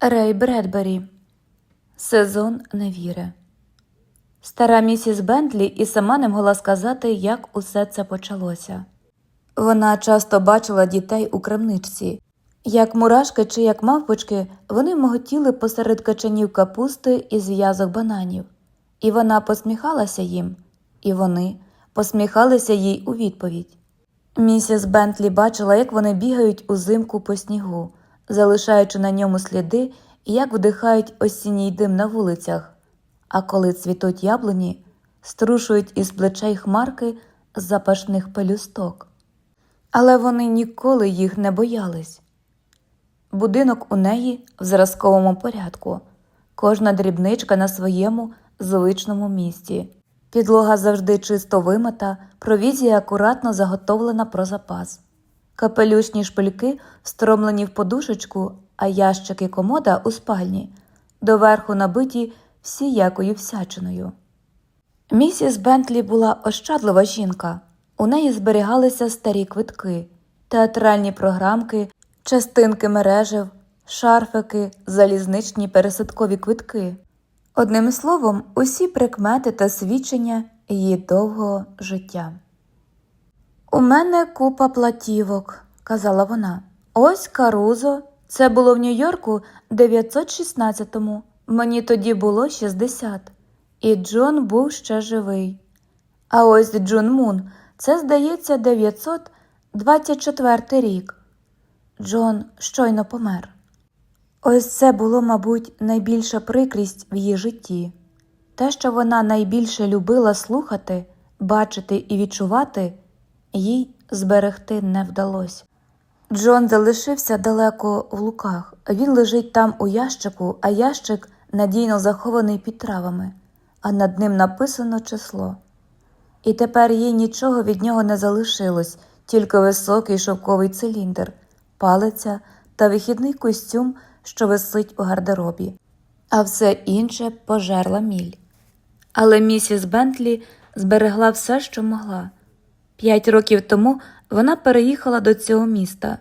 Рей Бредбері. Сезон невіри. Стара місіс Бентлі і сама не могла сказати, як усе це почалося. Вона часто бачила дітей у крамничці. Як мурашки чи як мавпочки, вони моготіли посеред качанів капусти і зв'язок бананів. І вона посміхалася їм, і вони посміхалися їй у відповідь. Місіс Бентлі бачила, як вони бігають узимку по снігу, залишаючи на ньому сліди як вдихають осінній дим на вулицях, а коли цвітуть яблуні, струшують із плечей хмарки запашних пелюсток. Але вони ніколи їх не боялись. Будинок у неї в зразковому порядку, кожна дрібничка на своєму звичному місці. Підлога завжди чисто вимита, провізія акуратно заготовлена про запас. Капелюшні шпильки встромлені в подушечку, а ящики комода у спальні, доверху набиті всіякою всячиною. Місіс Бентлі була ощадлива жінка. У неї зберігалися старі квитки, театральні програмки, частинки мережев, шарфики, залізничні пересадкові квитки. Одним словом, усі прикмети та свідчення її довгого життя. У мене купа платівок, казала вона. Ось Карузо. Це було в Нью-Йорку 916-му. Мені тоді було 60. І Джон був ще живий. А ось Джун Мун, це, здається, 924 рік. Джон щойно помер. Ось це було, мабуть, найбільша прикрість в її житті. Те, що вона найбільше любила слухати, бачити і відчувати, їй зберегти не вдалося. Джон залишився далеко в луках. Він лежить там у ящику, а ящик надійно захований під травами, а над ним написано число. І тепер їй нічого від нього не залишилось, тільки високий шовковий циліндр, палиця та вихідний костюм, що висить у гардеробі, а все інше пожерла міль. Але місіс Бентлі зберегла все, що могла. П'ять років тому вона переїхала до цього міста.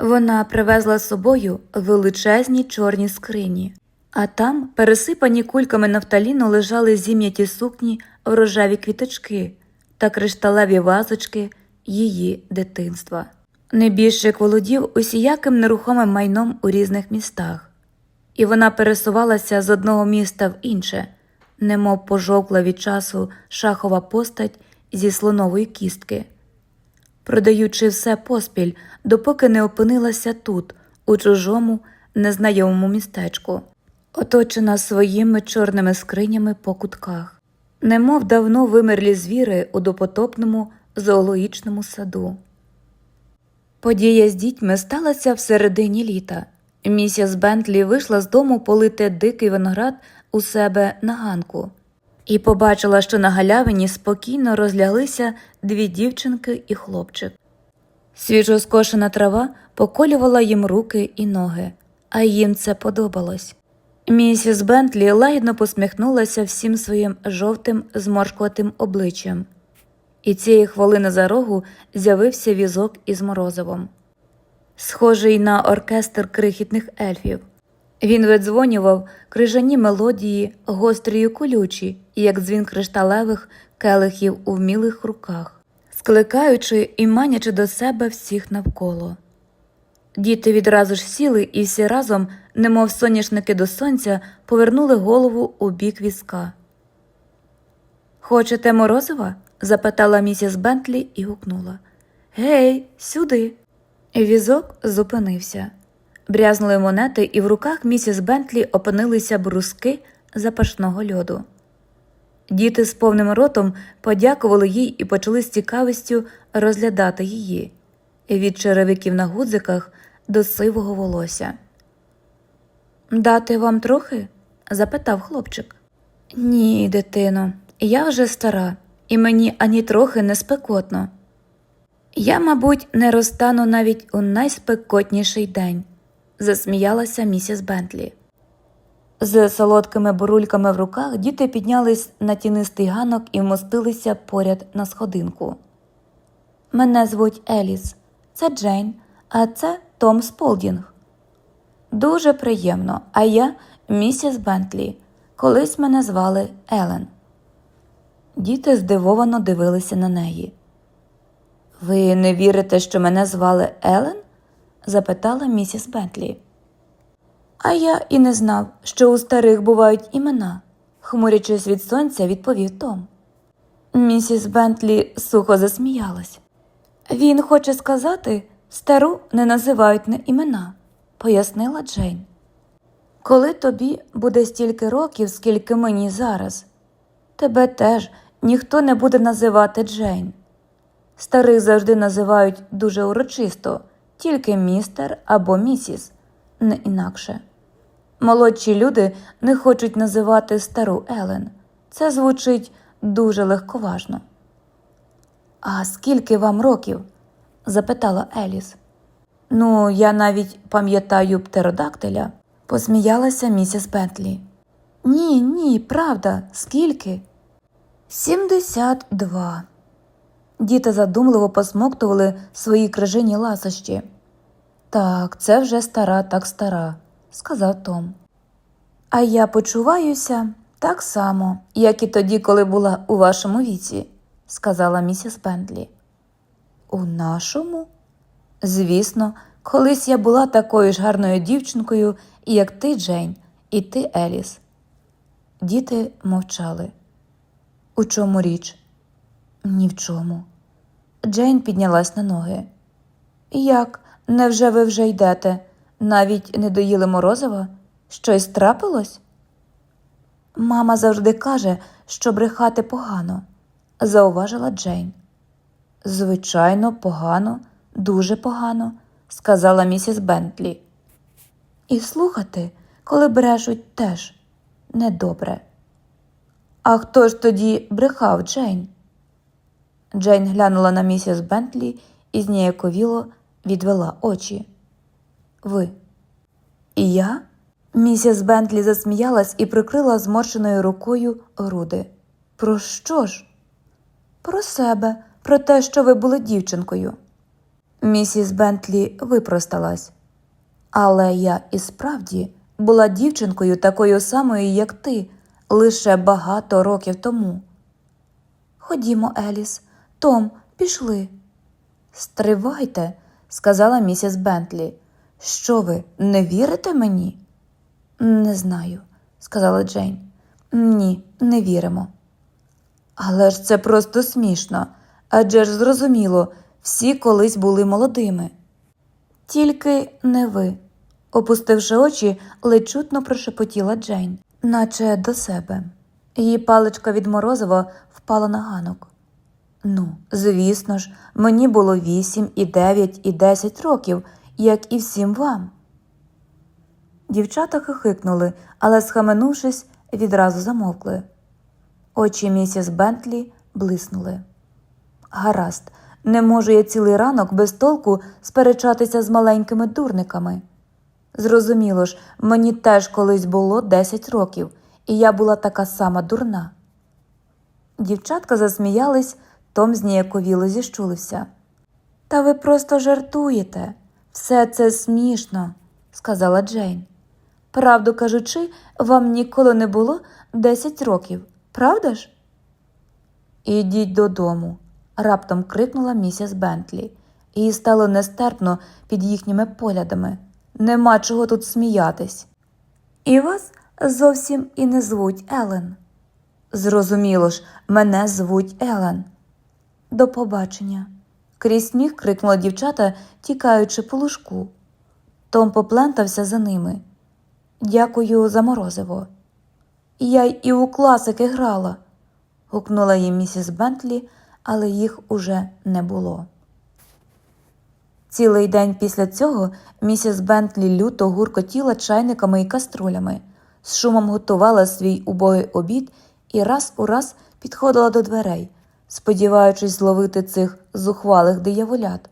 Вона привезла з собою величезні чорні скрині, а там, пересипані кульками нафталіну, лежали зім'яті сукні рожеві квіточки та кришталеві вазочки її дитинства. Небіжчик володів усіяким нерухомим майном у різних містах, і вона пересувалася з одного міста в інше, немов пожовкла від часу шахова постать зі слонової кістки, продаючи все поспіль, допоки не опинилася тут, у чужому, незнайомому містечку, оточена своїми чорними скринями по кутках, немов давно вимерлі звіри у допотопному зоологічному саду. Подія з дітьми сталася в середині літа. Місіс Бентлі вийшла з дому полити дикий виноград у себе на ганку і побачила, що на галявині спокійно розляглися дві дівчинки і хлопчик. Свіжоскошена трава поколювала їм руки і ноги, а їм це подобалось. Місіс Бентлі лагідно посміхнулася всім своїм жовтим зморшкуватим обличчям, і цієї хвилини за рогу з'явився візок із морозивом, схожий на оркестр крихітних ельфів. Він видзвонював крижані мелодії, гострі й колючі, як дзвін кришталевих келихів у вмілих руках, скликаючи і манячи до себе всіх навколо. Діти відразу ж сіли і всі разом, немов соняшники до сонця, повернули голову у бік візка. Хочете морозива? запитала місіс Бентлі і гукнула. Гей, сюди. Візок зупинився. Брязнули монети, і в руках місіс Бентлі опинилися бруски запашного льоду. Діти з повним ротом подякували їй і почали з цікавістю розглядати її від черевиків на гудзиках до сивого волосся. Дати вам трохи? запитав хлопчик. Ні, дитино, я вже стара, і мені ані трохи не спекотно. Я, мабуть, не розтану навіть у найспекотніший день, засміялася місіс Бентлі. З солодкими бурульками в руках діти піднялись на тінистий ганок і вмостилися поряд на сходинку. Мене звуть Еліс, це Джейн, а це Том Сполдінг. Дуже приємно, а я місіс Бентлі. Колись мене звали Елен. Діти здивовано дивилися на неї. Ви не вірите, що мене звали Елен? Запитала місіс Бентлі. А я і не знав, що у старих бувають імена, хмурячись від сонця, відповів Том. Місіс Бентлі сухо засміялась. Він хоче сказати, стару не називають на імена, пояснила Джейн. Коли тобі буде стільки років, скільки мені зараз, тебе теж ніхто не буде називати Джейн. Старих завжди називають дуже урочисто, тільки містер або місіс, не інакше. Молодші люди не хочуть називати стару Елен. Це звучить дуже легковажно. А скільки вам років? запитала Еліс. Ну, я навіть пам'ятаю птеродактиля, посміялася місіс Бентлі. Ні, ні, правда, скільки? Сімдесят два. Діти задумливо посмоктували свої крижині ласощі. Так, це вже стара, так стара, сказав Том. А я почуваюся так само, як і тоді, коли була у вашому віці, сказала місіс Бентлі. У нашому? Звісно, колись я була такою ж гарною дівчинкою, як ти, Джейн, і ти, Еліс. Діти мовчали. У чому річ? Ні в чому. Джейн піднялась на ноги. Як? Невже ви вже йдете? Навіть не доїли морозива? Щось трапилось? Мама завжди каже, що брехати погано, зауважила Джейн. Звичайно, погано, дуже погано, сказала місіс Бентлі. І слухати, коли брешуть, теж недобре. А хто ж тоді брехав Джейн? Джейн глянула на місіс Бентлі і зніяковіло відвела очі. Ви. І я? Місіс Бентлі засміялась і прикрила зморщеною рукою груди. Про що ж? Про себе, про те, що ви були дівчинкою. Місіс Бентлі випросталась. Але я і справді була дівчинкою такою самою, як ти, лише багато років тому. Ходімо, Еліс, Том, пішли. Стривайте, сказала місіс Бентлі. Що ви не вірите мені? Не знаю, сказала Джейн. Ні, не віримо. Але ж це просто смішно, адже ж зрозуміло, всі колись були молодими. Тільки не ви, опустивши очі, ледь прошепотіла Джейн, наче до себе. Її паличка від морозива впала на ганок. Ну, звісно ж, мені було вісім, і дев'ять, і десять років, як і всім вам. Дівчата хихикнули, але, схаменувшись, відразу замовкли. Очі місіс Бентлі блиснули. Гаразд, не можу я цілий ранок без толку сперечатися з маленькими дурниками. Зрозуміло ж, мені теж колись було 10 років, і я була така сама дурна. Дівчатка засміялись, Том зніяковіло зіщулився. Та ви просто жартуєте. Все це смішно, сказала Джейн. Правду кажучи, вам ніколи не було 10 років, правда ж? Ідіть додому, раптом крикнула місіс Бентлі. Їй стало нестерпно під їхніми поглядами. Нема чого тут сміятись. І вас зовсім і не звуть Елен. Зрозуміло ж, мене звуть Елен. До побачення. Крізь сміх крикнула дівчата, тікаючи по лужку. Том поплентався за ними. Дякую за морозиво. Я й і у класики грала, гукнула їм місіс Бентлі, але їх уже не було. Цілий день після цього місіс Бентлі люто гуркотіла чайниками і каструлями, з шумом готувала свій убогий обід і раз у раз підходила до дверей, сподіваючись зловити цих зухвалих дияволят.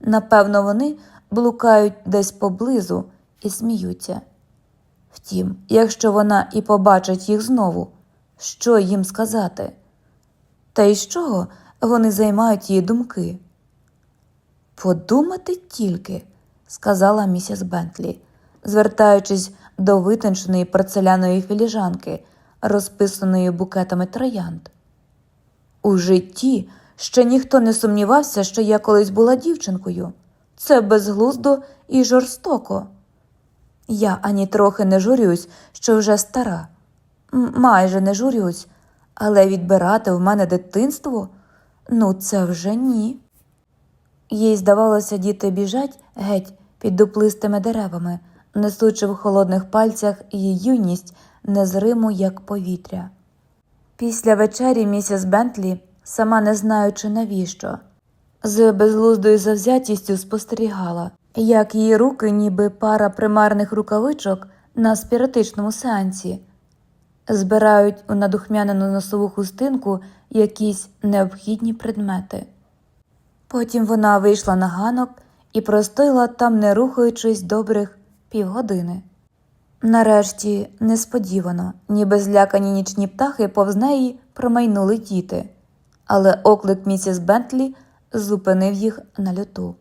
Напевно, вони блукають десь поблизу і сміються. Втім, якщо вона і побачить їх знову, що їм сказати? Та й з чого вони займають її думки? Подумати тільки, сказала місіс Бентлі. звертаючись до витонченої порцеляної філіжанки, розписаної букетами троянд. У житті ще ніхто не сумнівався, що я колись була дівчинкою. Це безглуздо і жорстоко. Я ані трохи не журюсь, що вже стара. М- Майже не журюсь, але відбирати в мене дитинство ну це вже ні. Їй здавалося, діти біжать геть під дуплистими деревами, несучи в холодних пальцях її юність незриму, як повітря. Після вечері місіс Бентлі, сама не знаючи навіщо, з безглуздою завзятістю спостерігала, як її руки, ніби пара примарних рукавичок на спіритичному сеансі, збирають у надухмянену носову хустинку якісь необхідні предмети. Потім вона вийшла на ганок і простояла там, не рухаючись добрих півгодини. Нарешті, несподівано, ніби злякані нічні птахи повз неї промайнули діти, але оклик місіс Бентлі зупинив їх на льоту.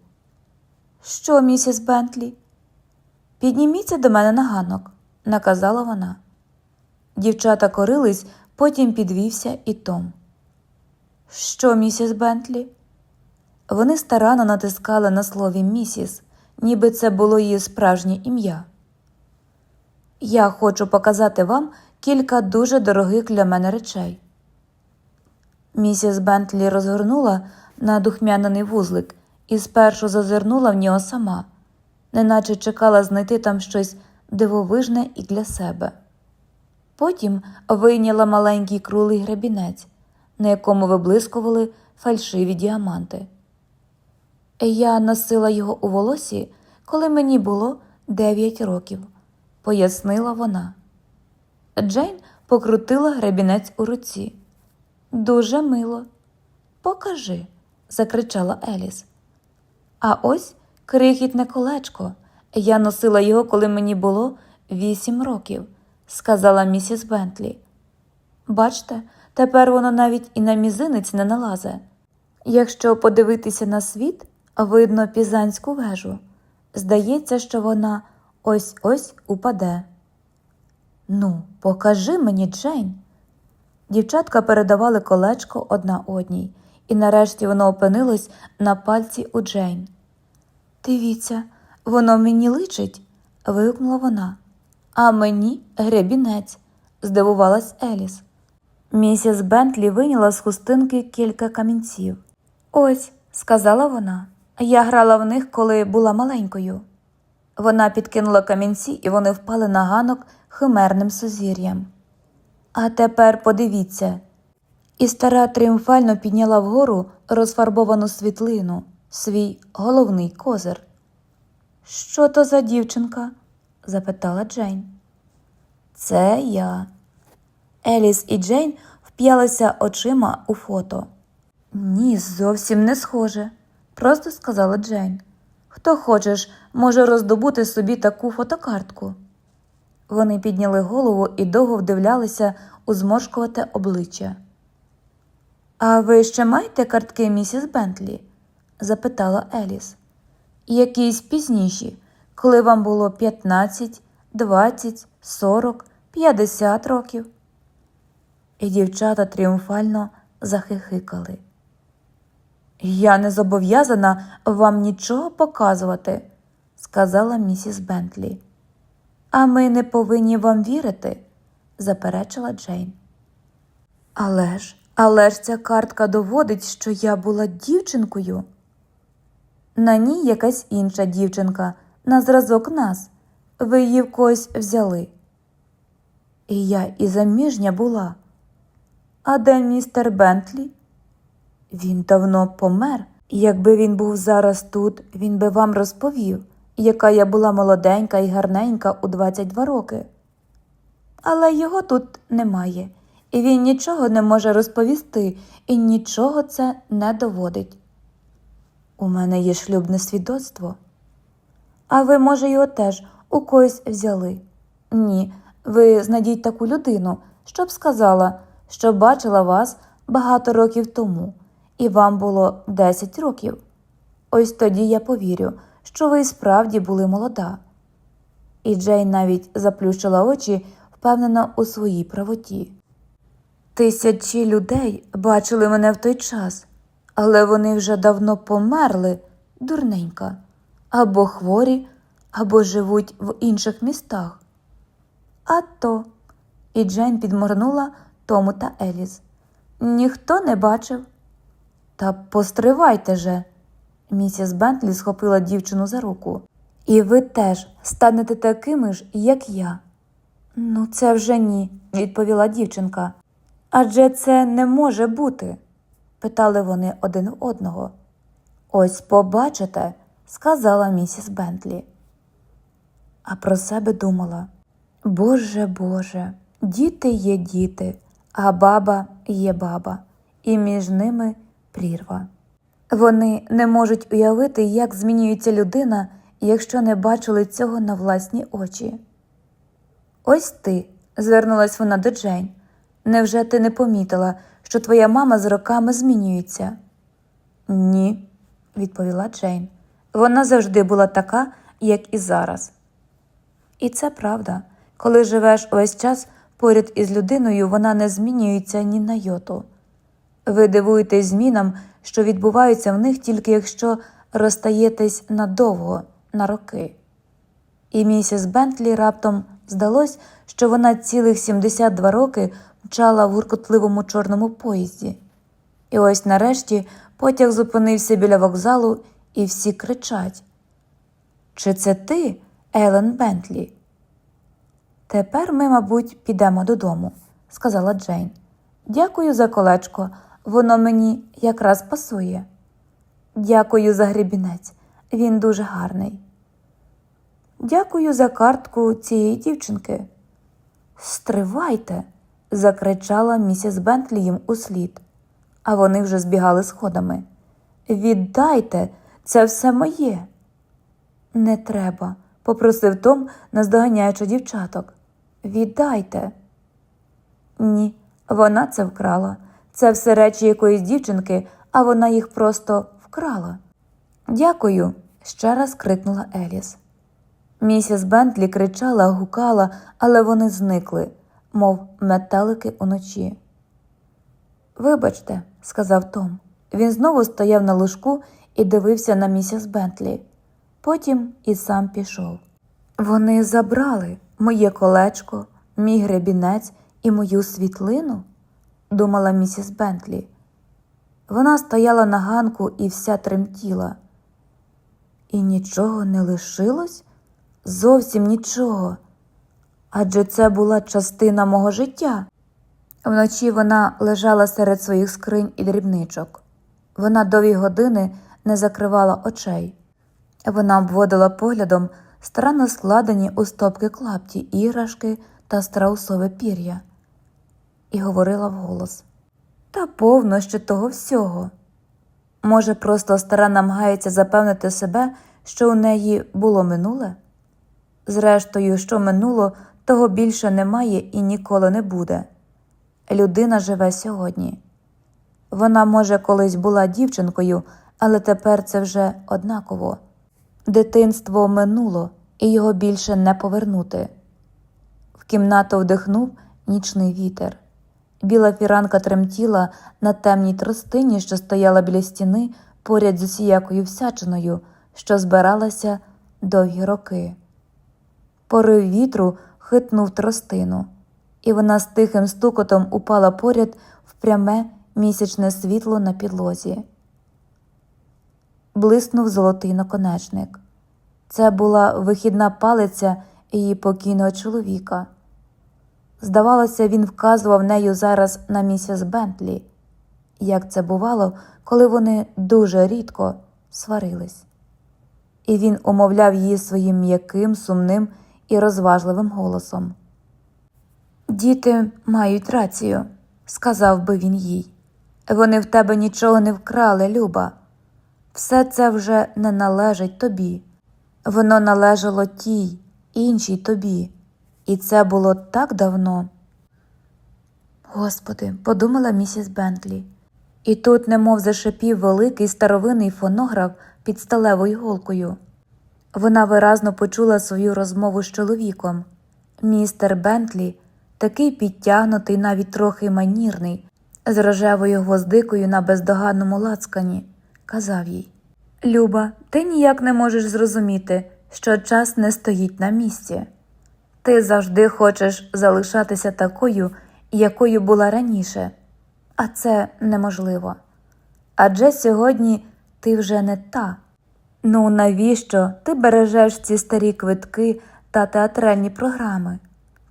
Що, місіс Бентлі? Підніміться до мене на ганок, наказала вона. Дівчата корились, потім підвівся і Том. Що, місіс Бентлі? Вони старанно натискали на слові місіс, ніби це було її справжнє ім'я. Я хочу показати вам кілька дуже дорогих для мене речей. Місіс Бентлі розгорнула надухмяний вузлик і спершу зазирнула в нього сама, неначе чекала знайти там щось дивовижне і для себе. Потім вийняла маленький крулий гребінець, на якому виблискували фальшиві діаманти. Я носила його у волосі, коли мені було 9 років, пояснила вона. Джейн покрутила гребінець у руці. Дуже мило. Покажи, закричала Еліс. А ось крихітне колечко. Я носила його, коли мені було вісім років, сказала місіс Бентлі. Бачте, тепер воно навіть і на мізинець не налазе. Якщо подивитися на світ, видно пізанську вежу. Здається, що вона ось ось упаде. Ну, покажи мені, Джейн. Дівчатка передавали колечко одна одній, і нарешті воно опинилось на пальці у Джейн. Дивіться, воно мені личить. вигукнула вона. А мені гребінець, здивувалась Еліс. Місіс Бентлі вийняла з хустинки кілька камінців. Ось, сказала вона, я грала в них, коли була маленькою. Вона підкинула камінці, і вони впали на ганок химерним сузір'ям. А тепер подивіться. І стара тріумфально підняла вгору розфарбовану світлину, свій головний козир. Що то за дівчинка? запитала Джейн. Це я. Еліс і Джейн вп'ялися очима у фото. Ні, зовсім не схоже, просто сказала Джейн. Хто хочеш, може роздобути собі таку фотокартку. Вони підняли голову і довго вдивлялися у зморшкувате обличчя. А ви ще маєте картки місіс Бентлі? запитала Еліс. Якісь пізніші, коли вам було 15, 20, 40, 50 років. І дівчата тріумфально захихикали. Я не зобов'язана вам нічого показувати, сказала місіс Бентлі. А ми не повинні вам вірити, заперечила Джейн. Але ж, але ж ця картка доводить, що я була дівчинкою. На ній якась інша дівчинка, на зразок нас. Ви її в когось взяли. І я і заміжня була. А де містер Бентлі? Він давно помер. Якби він був зараз тут, він би вам розповів, яка я була молоденька і гарненька у 22 роки. Але його тут немає, і він нічого не може розповісти, і нічого це не доводить. У мене є шлюбне свідоцтво. А ви, може, його теж у когось взяли? Ні, ви знайдіть таку людину, щоб сказала, що бачила вас багато років тому, і вам було 10 років. Ось тоді я повірю, що ви і справді були молода. і Джейн навіть заплющила очі, впевнена у своїй правоті. Тисячі людей бачили мене в той час, але вони вже давно померли, дурненька, або хворі, або живуть в інших містах. А то, і Джейн підморгнула Тому та Еліс. Ніхто не бачив. Та постривайте же. Місіс Бентлі схопила дівчину за руку. І ви теж станете такими ж, як я. Ну, це вже ні, відповіла дівчинка. Адже це не може бути, питали вони один одного. Ось побачите, сказала місіс Бентлі. А про себе думала Боже Боже, діти є діти, а баба є баба, і між ними прірва. Вони не можуть уявити, як змінюється людина, якщо не бачили цього на власні очі. Ось ти, звернулась вона до Джейн. Невже ти не помітила, що твоя мама з роками змінюється? Ні, відповіла Джейн. Вона завжди була така, як і зараз. І це правда. Коли живеш увесь час поряд із людиною, вона не змінюється ні на йоту. Ви дивуєтесь змінам, що відбуваються в них тільки якщо розстаєтесь надовго, на роки. І місіс Бентлі раптом здалось, що вона цілих 72 роки мчала в гуркотливому чорному поїзді. І ось нарешті потяг зупинився біля вокзалу, і всі кричать: Чи це ти, Елен Бентлі? Тепер ми, мабуть, підемо додому, сказала Джейн. Дякую за колечко, воно мені якраз пасує. Дякую за гребінець, він дуже гарний. Дякую за картку цієї дівчинки. Стривайте, закричала місіс Бентлі їм услід, а вони вже збігали сходами. Віддайте, це все моє. Не треба, попросив Том, наздоганяючи дівчаток. Віддайте. Ні, вона це вкрала. Це все речі якоїсь дівчинки, а вона їх просто вкрала. Дякую, ще раз крикнула Еліс. Місіс Бентлі кричала, гукала, але вони зникли, мов метелики уночі. Вибачте, сказав Том. Він знову стояв на лужку і дивився на місіс Бентлі. Потім і сам пішов. Вони забрали моє колечко, мій гребінець і мою світлину, думала місіс Бентлі. Вона стояла на ганку і вся тремтіла. І нічого не лишилось? Зовсім нічого. Адже це була частина мого життя. Вночі вона лежала серед своїх скринь і дрібничок. Вона довгі години не закривала очей. Вона обводила поглядом старанно складені у стопки клапті іграшки та страусове пір'я і говорила вголос Та повно ще того всього. Може, просто стара намагається запевнити себе, що у неї було минуле? Зрештою, що минуло, того більше немає і ніколи не буде. Людина живе сьогодні. Вона, може, колись була дівчинкою, але тепер це вже однаково. Дитинство минуло, і його більше не повернути. В кімнату вдихнув нічний вітер. Біла фіранка тремтіла на темній тростині, що стояла біля стіни поряд з усіякою всячиною, що збиралася довгі роки. Порив вітру хитнув тростину, і вона з тихим стукотом упала поряд в пряме місячне світло на підлозі. Блиснув золотий наконечник. Це була вихідна палиця її покійного чоловіка. Здавалося, він вказував нею зараз на місіс Бентлі, як це бувало, коли вони дуже рідко сварились. І він умовляв її своїм м'яким, сумним і розважливим голосом. Діти мають рацію, сказав би він їй. Вони в тебе нічого не вкрали, Люба. Все це вже не належить тобі. Воно належало тій, іншій тобі, і це було так давно. Господи, подумала місіс Бентлі. І тут немов зашипів великий старовинний фонограф під сталевою голкою. Вона виразно почула свою розмову з чоловіком. Містер Бентлі, такий підтягнутий, навіть трохи манірний, з рожевою гвоздикою на бездоганному лацкані, казав їй Люба, ти ніяк не можеш зрозуміти, що час не стоїть на місці. Ти завжди хочеш залишатися такою, якою була раніше, а це неможливо. Адже сьогодні ти вже не та. Ну навіщо ти бережеш ці старі квитки та театральні програми?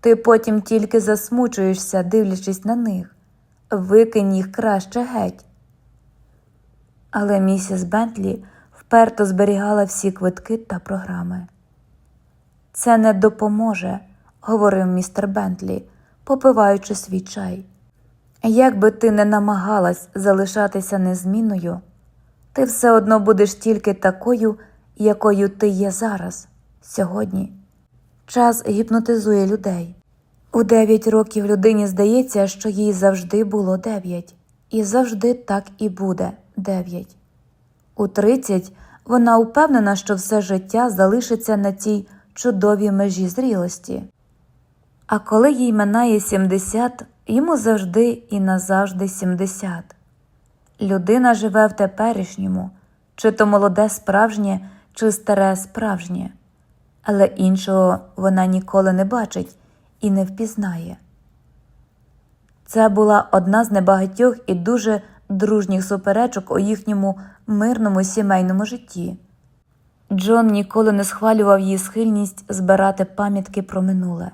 Ти потім тільки засмучуєшся, дивлячись на них. Викинь їх краще геть. Але місіс Бентлі вперто зберігала всі квитки та програми. Це не допоможе, говорив містер Бентлі, попиваючи свій чай. Як би ти не намагалась залишатися незмінною, ти все одно будеш тільки такою, якою ти є зараз, сьогодні. Час гіпнотизує людей. У дев'ять років людині здається, що їй завжди було дев'ять, і завжди так і буде дев'ять. У тридцять вона впевнена, що все життя залишиться на цій чудовій межі зрілості. А коли їй минає 70, йому завжди і назавжди 70. Людина живе в теперішньому, чи то молоде справжнє, чи старе справжнє, але іншого вона ніколи не бачить і не впізнає. Це була одна з небагатьох і дуже дружніх суперечок у їхньому мирному сімейному житті. Джон ніколи не схвалював її схильність збирати пам'ятки про минуле.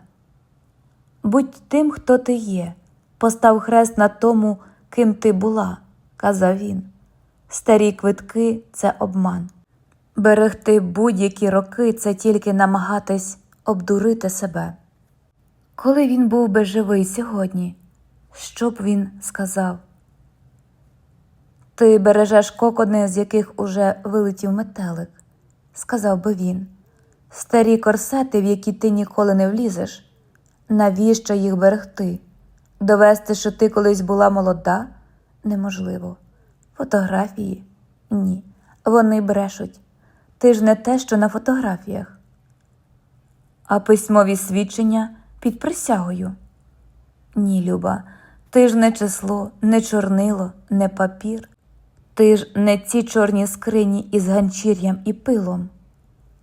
Будь тим, хто ти є, постав хрест на тому, ким ти була, казав він. Старі квитки це обман. Берегти будь-які роки це тільки намагатись обдурити себе. Коли він був би живий сьогодні, що б він сказав? Ти бережеш кокони, з яких уже вилетів метелик, сказав би він. Старі корсети, в які ти ніколи не влізеш. Навіщо їх берегти? Довести, що ти колись була молода? Неможливо. Фотографії? Ні. Вони брешуть. Ти ж не те, що на фотографіях. А письмові свідчення під присягою? Ні, Люба, ти ж не число, не чорнило, не папір. Ти ж не ці чорні скрині із ганчір'ям і пилом.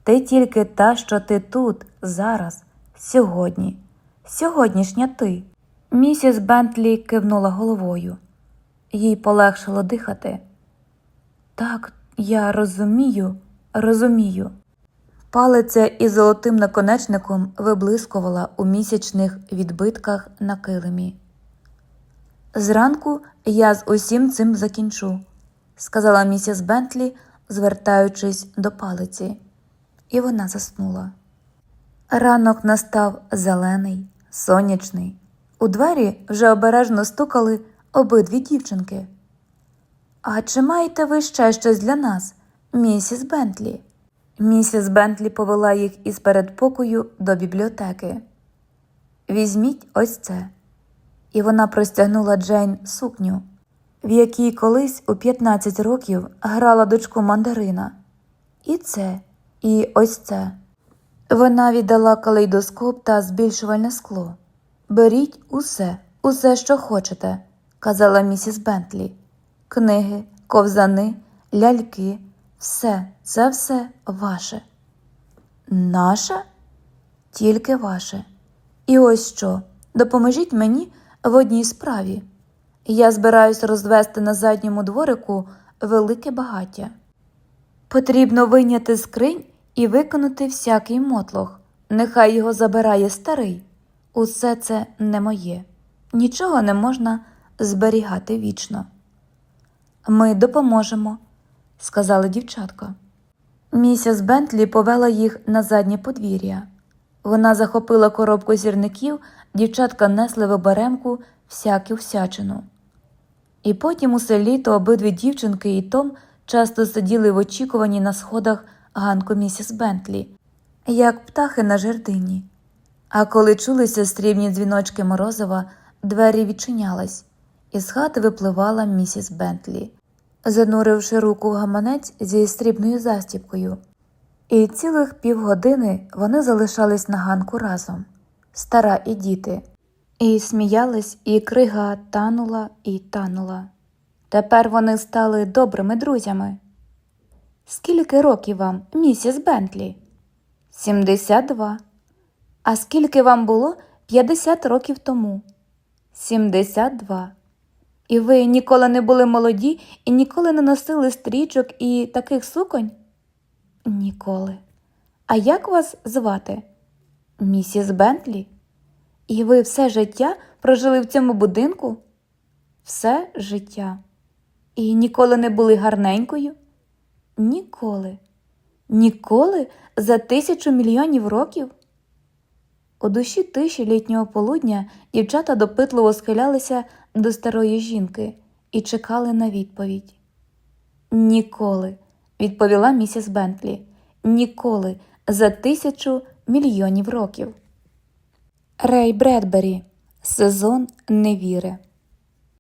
Ти тільки та, що ти тут, зараз, сьогодні, сьогоднішня ти. Місіс Бентлі кивнула головою. Їй полегшило дихати. Так, я розумію, розумію. Палиця із золотим наконечником виблискувала у місячних відбитках на килимі. Зранку я з усім цим закінчу, сказала місіс Бентлі, звертаючись до палиці, і вона заснула. Ранок настав зелений, сонячний. У двері вже обережно стукали обидві дівчинки. А чи маєте ви ще щось для нас, місіс Бентлі? Місіс Бентлі повела їх із передпокою до бібліотеки. Візьміть ось це. І вона простягнула Джейн сукню, в якій колись у 15 років грала дочку мандарина. І це, і ось це. Вона віддала калейдоскоп та збільшувальне скло. Беріть усе, усе, що хочете, казала місіс Бентлі. Книги, ковзани, ляльки, все, це все ваше. Наше? Тільки ваше. І ось що. Допоможіть мені в одній справі. Я збираюсь розвести на задньому дворику велике багаття. Потрібно вийняти скринь і виконати всякий мотлох. Нехай його забирає старий. Усе це не моє. Нічого не можна зберігати вічно. Ми допоможемо, сказали дівчатка. Місіс Бентлі повела їх на заднє подвір'я. Вона захопила коробку зірників, дівчатка несли в оберемку всяку всячину. І потім усе літо обидві дівчинки і Том часто сиділи в очікуванні на сходах ганку місіс Бентлі, як птахи на жердині. А коли чулися стрібні дзвіночки Морозова, двері відчинялись, і з хати випливала місіс Бентлі, зануривши руку в гаманець зі стрібною застіпкою. І цілих півгодини вони залишались на ганку разом, стара і діти, і сміялись, і крига танула і танула. Тепер вони стали добрими друзями. Скільки років вам, місіс Бентлі? Сімдесят два. А скільки вам було 50 років тому? 72. І ви ніколи не були молоді і ніколи не носили стрічок і таких суконь? Ніколи. А як вас звати? Місіс Бентлі? І ви все життя прожили в цьому будинку? Все життя. І ніколи не були гарненькою? Ніколи. Ніколи за тисячу мільйонів років? У душі тиші літнього полудня дівчата допитливо схилялися до старої жінки і чекали на відповідь. Ніколи, відповіла місіс Бентлі. Ніколи за тисячу мільйонів років. Рей Бредбері. Сезон невіри.